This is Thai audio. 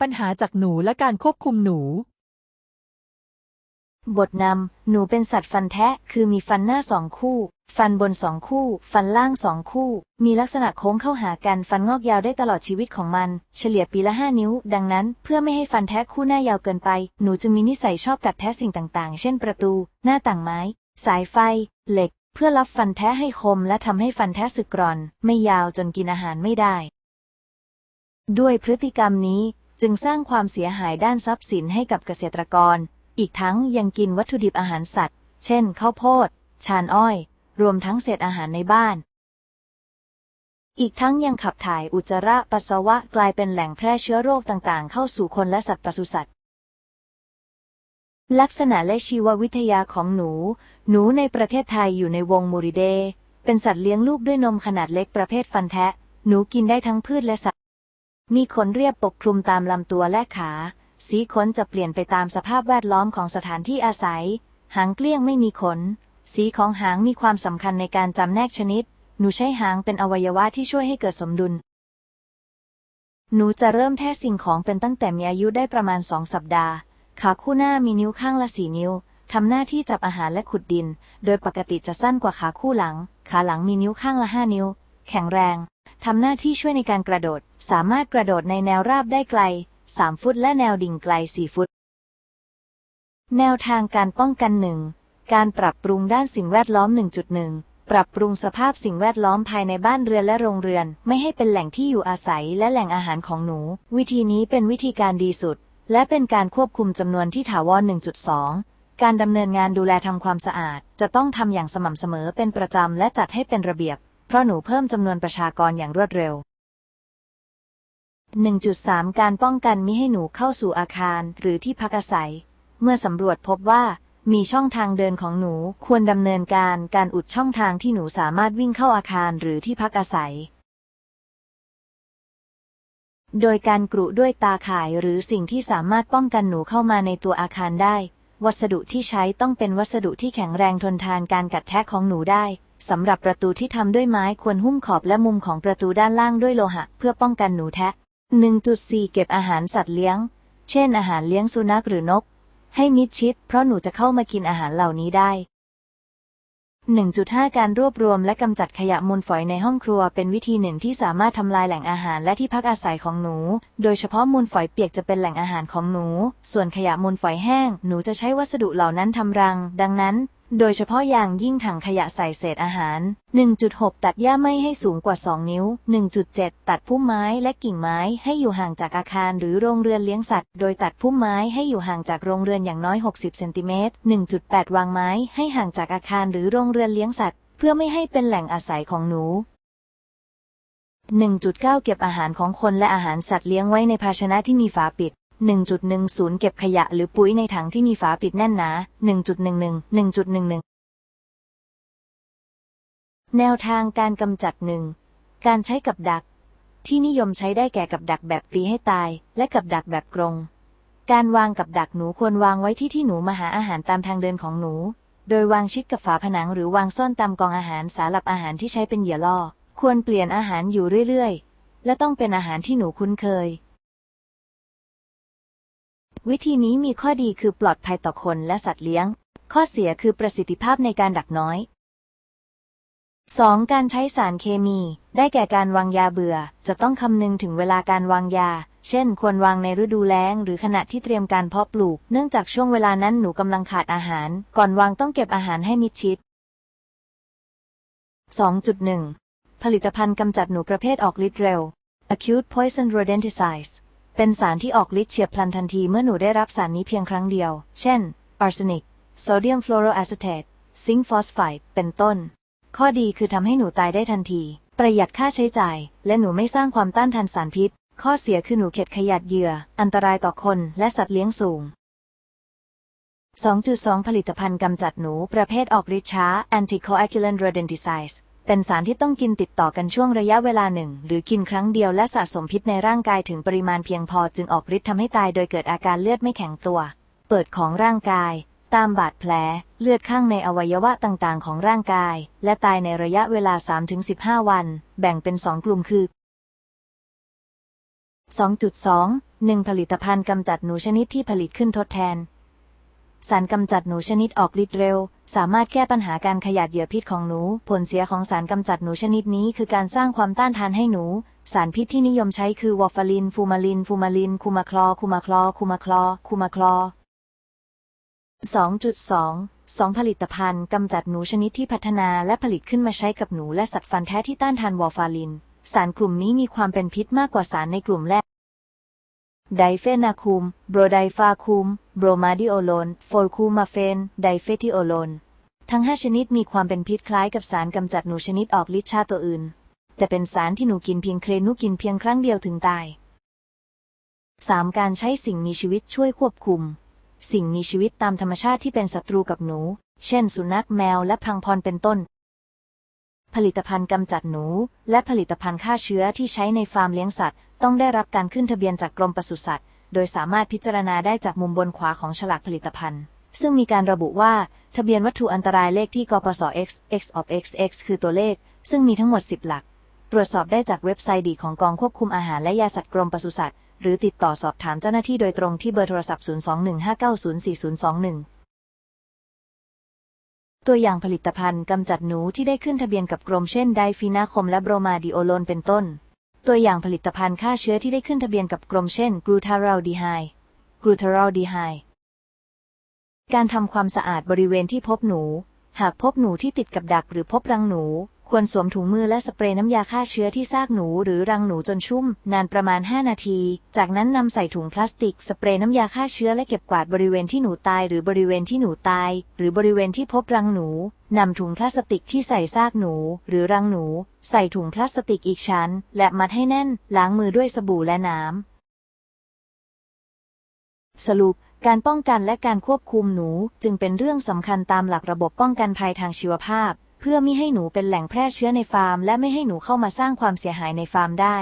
ปัญหาจากหนูและการควบคุมหนู บทนำ หนูเป็นสัตว์ฟันแทะ คือมีฟันหน้าสองคู่ ฟันบนสองคู่ ฟันล่างสองคู่ มีลักษณะโค้งเข้าหากัน ฟันงอกยาวได้ตลอดชีวิตของมัน เฉลี่ยปีละห้านิ้ว ดังนั้น เพื่อไม่ให้ฟันแทะคู่หน้ายาวเกินไป หนูจึงมีนิสัยชอบกัดแทะสิ่งต่างๆ เช่นประตู หน้าต่างไม้ สายไฟ เหล็ก เพื่อรับฟันแทะให้คม และทำให้ฟันแทะสึกกร่อน ไม่ยาวจนกินอาหารไม่ได้ด้วยพฤติกรรมนี้ จึงสร้างความเสียหายด้านทรัพย์สินให้กับเกษตรกร อีกทั้งยังกินวัตถุดิบอาหารสัตว์ เช่น ข้าวโพด ชานอ้อย รวมทั้งเศษอาหารในบ้าน อีกทั้งยังขับถ่ายอุจจาระปัสสาวะกลายเป็นแหล่งแพร่เชื้อโรคต่างๆ เข้าสู่คนและสัตว์ปศุสัตว์ลักษณะและชีววิทยาของหนู หนูในประเทศไทยอยู่ในวงมูริเด เป็นสัตว์เลี้ยงลูกด้วยนมขนาดเล็กประเภทฟันแทะ หนูกินได้ทั้งพืชและสัตว์ มีขนเรียบปกคลุมตามลำตัวและขา สีขนจะเปลี่ยนไปตามสภาพแวดล้อมของสถานที่อาศัย หางเกลี้ยงไม่มีขน สีของหางมีความสำคัญในการจำแนกชนิด หนูใช้หางเป็นอวัยวะที่ช่วยให้เกิดสมดุล หนูจะเริ่มแท้สิ่งของเป็นตั้งแต่มีอายุได้ประมาณสองสัปดาห์ ขาคู่หน้ามีนิ้วข้างละสี่นิ้วทำหน้าที่จับอาหารและขุดดิน โดยปกติจะสั้นกว่าขาคู่หลัง ขาหลังมีนิ้วข้างละห้านิ้ว แข็งแรง ทำหน้าที่ช่วยในการกระโดด สามารถกระโดดในแนวราบได้ไกล 3 ฟุต และแนวดิ่งไกล 4 ฟุต แนวทางการป้องกันหนึ่งการปรับปรุงด้านสิ่งแวดล้อม 1.1 ปรับปรุงสภาพสิ่งแวดล้อมภายในบ้านเรือนและโรงเรือน ไม่ให้เป็นแหล่งที่อยู่อาศัยและแหล่งอาหารของหนู วิธีนี้เป็นวิธีการดีสุด และเป็นการควบคุมจำนวนที่ถาวร 1.2การดำเนินงานดูแลทำความสะอาด จะต้องทำอย่างสม่ำเสมอเป็นประจำและจัดให้เป็นระเบียบ ราะหนูเพิ่มจำนวนประชากรอย่างรวดเร็ว 1.3 การป้องกันมิให้หนูเข้าสู่อาคารหรือที่พักอาศัย เมื่อสำรวจพบว่ามีช่องทางเดินของหนูควรดำเนินการการอุดช่องทางที่หนูสามารถวิ่งเข้าอาคารหรือที่พักอาศัย โดยการกรุด้วยตาข่ายหรือสิ่งที่สามารถป้องกันหนูเข้ามาในตัวอาคารได้ วัสดุที่ใช้ต้องเป็นวัสดุที่แข็งแรงทนทานการกัดแทะของหนูได้ สำหรับประตูที่ทำด้วยไม้ควรหุ้มขอบและมุมของประตูด้านล่างด้วยโลหะ เพื่อป้องกันหนูแทะ 1.4 เก็บอาหารสัตว์เลี้ยง เช่น อาหารเลี้ยงสุนัขหรือนก ให้มิดชิด เพราะหนูจะเข้ามากินอาหารเหล่านี้ได้ 1.5 การรวบรวมและกำจัดขยะมูลฝอยในห้องครัว เป็นวิธีหนึ่งที่สามารถทำลายแหล่งอาหารและที่พักอาศัยของหนู โดยเฉพาะมูลฝอยเปียกจะเป็นแหล่งอาหารของหนู ส่วนขยะมูลฝอยแห้ง หนูจะใช้วัสดุเหล่านั้นทำรัง ดังนั้น โดยเฉพาะอย่างยิ่งถังขยะใส่เศษอาหาร 1.6 ตัดหญ้าไม่ให้สูงกว่า 2 นิ้ว 1.7 ตัดพุ่มไม้และกิ่งไม้ให้อยู่ห่างจากอาคารหรือโรงเรือนเลี้ยงสัตว์ โดยตัดพุ่มไม้ให้อยู่ห่างจากโรงเรือนอย่างน้อย 60 เซนติเมตร 1.8 วางไม้ให้ห่างจากอาคารหรือโรงเรือนเลี้ยงสัตว์ เพื่อไม่ให้เป็นแหล่งอาศัยของหนู 1.9 เก็บอาหารของคนและอาหารสัตว์เลี้ยงไว้ในภาชนะที่มีฝาปิด 1.10 เก็บขยะหรือปุ๋ยในถังที่มีฝาปิดแน่นหนา 1.11 1.11 แนวทางการกำจัดหนึ่ง การใช้กับดัก ที่นิยมใช้ได้แก่กับดักแบบตีให้ตาย และกับดักแบบกรง การวางกับดักหนูควรวางไว้ที่ที่หนูมาหาอาหารตามทางเดินของหนู โดยวางชิดกับฝาผนังหรือวางซ่อนตามกองอาหารสาหรับอาหารที่ใช้เป็นเหยื่อล่อ ควรเปลี่ยนอาหารอยู่เรื่อยๆ และต้องเป็นอาหารที่หนูคุ้นเคย วิธีนี้มีข้อดีคือปลอดภัยต่อคนและสัตว์เลี้ยง ข้อเสียคือประสิทธิภาพในการดักน้อย 2. การใช้สารเคมี ได้แก่การวางยาเบื่อ จะต้องคำนึงถึงเวลาการวางยา เช่น ควรวางในฤดูแล้ง หรือขณะที่เตรียมการเพาะปลูก เนื่องจากช่วงเวลานั้นหนูกำลังขาดอาหาร ก่อนวางต้องเก็บอาหารให้มิดชิด 2.1 ผลิตภัณฑ์กำจัดหนูประเภทออกฤทธิ์เร็ว acute poison rodenticides เป็นสารที่ออกฤทธิ์เฉียบพลันทันทีเมื่อหนูได้รับสารนี้เพียงครั้งเดียว เช่น arsenic sodium fluoroacetate zinc phosphide เป็นต้น ข้อดีคือทำให้หนูตายได้ทันที ประหยัดค่าใช้จ่าย และหนูไม่สร้างความต้านทานสารพิษ ข้อเสียคือหนูเข็ดขยัดเหยื่อ อันตรายต่อคนและสัตว์เลี้ยงสูง 2.2 ผลิตภัณฑ์กำจัดหนูประเภทออกฤทธิ์ช้า anticoagulant rodenticides เป็นสารที่ต้องกินติดต่อกันช่วงระยะเวลาหนึ่ง หรือกินครั้งเดียวและสะสมพิษในร่างกายถึงปริมาณเพียงพอจึงออกฤทธิ์ทำให้ตายโดยเกิดอาการเลือดไม่แข็งตัว เปิดของร่างกาย ตามบาดแผล เลือดข้างในอวัยวะต่างๆ ของร่างกาย และตายในระยะเวลา 3-15 วัน แบ่งเป็น2กลุ่มคือ 2.2 1 ผลิตภัณฑ์กำจัดหนูชนิดที่ผลิตขึ้นทดแทน สารกำจัดหนูชนิดออกฤทธิ์เร็ว สามารถแก้ปัญหาการขยาดเหยื่อพิษของหนู ผลเสียของสารกำจัดหนูชนิดนี้คือการสร้างความต้านทานให้หนู สารพิษที่นิยมใช้คือวอร์ฟาริน ฟูมาลิน ฟูมาลิน คูมาคลอ คูมาคลอ คูมาคลอ คูมาคลอ 2.2 2 ผลิตภัณฑ์กำจัดหนูชนิดที่พัฒนาและผลิตขึ้นมาใช้กับหนูและสัตว์ฟันแท้ที่ต้านทานวอร์ฟาริน สารกลุ่มนี้มีความเป็นพิษมากกว่าสารในกลุ่มแรกไดเฟนาคุม โบรไดฟาคุม โบรมาดิโอโลนโฟลคูมาเฟน ไดเฟติโอโลน ทั้ง 5 ชนิดมีความเป็นพิษคล้ายกับสารกำจัดหนูชนิดออกฤทธิ์ชาตัวอื่น แต่เป็นสารที่หนูกินเพียงเครนุกินเพียงครั้งเดียวถึงตาย 3. การใช้สิ่งมีชีวิตช่วยควบคุม สิ่งมีชีวิตตามธรรมชาติที่เป็นศัตรูกับหนู เช่น สุนัขแมวและพังพรเป็นต้น ผลิตภัณฑ์กำจัดหนู และผลิตภัณฑ์ฆ่าเชื้อที่ใช้ในฟาร์มเลี้ยงสัตว์ ต้องได้รับการขึ้นทะเบียนจากกรมปศุสัตว์ โดยสามารถพิจารณาได้จากมุมบนขวาของฉลากผลิตภัณฑ์ ซึ่งมีการระบุว่าทะเบียนวัตถุอันตรายเลขที่กปส X X of X X คือตัวเลข ซึ่งมีทั้งหมด 10 หลัก ตรวจสอบได้จากเว็บไซต์ดีของกองควบคุมอาหารและยาสัตว์กรมปศุสัตว์ หรือติดต่อสอบถามเจ้าหน้าที่โดยตรงที่เบอร์โทรศัพท์ 0215904021ตัวอย่างผลิตภัณฑ์กำจัดหนูที่ได้ขึ้นทะเบียนกับกรมเช่นไดฟีนาคมและโบรมาดิโอโลนเป็นต้น ตัวอย่างผลิตภัณฑ์ฆ่าเชื้อที่ได้ขึ้นทะเบียนกับกรมเช่นกลูทาราลดีไฮกลูทาราลดีไฮการทำความสะอาดบริเวณที่พบหนู หากพบหนูที่ติดกับดักหรือพบรังหนู ควรสวมถุงมือและสเปรย์น้ำยาฆ่าเชื้อที่ซากหนูหรือรังหนูจนชุ่ม นานประมาณ 5 นาที จากนั้นนำใส่ถุงพลาสติก สเปรย์น้ำยาฆ่าเชื้อและเก็บกวาดบริเวณที่หนูตาย หรือบริเวณที่หนูตาย หรือบริเวณที่พบรังหนูนำถุงพลาสติกที่ใส่ซากหนู หรือรังหนู ใส่ถุงพลาสติกอีกชั้น และมัดให้แน่น ล้างมือด้วยสบู่และน้ำสรุปการป้องกันและการควบคุมหนูจึงเป็นเรื่องสำคัญตามหลักระบบป้องกันภัยทางชีวภาพ เพื่อไม่ให้หนูเป็นแหล่งแพร่เชื้อในฟาร์ม และไม่ให้หนูเข้ามาสร้างความเสียหายในฟาร์มได้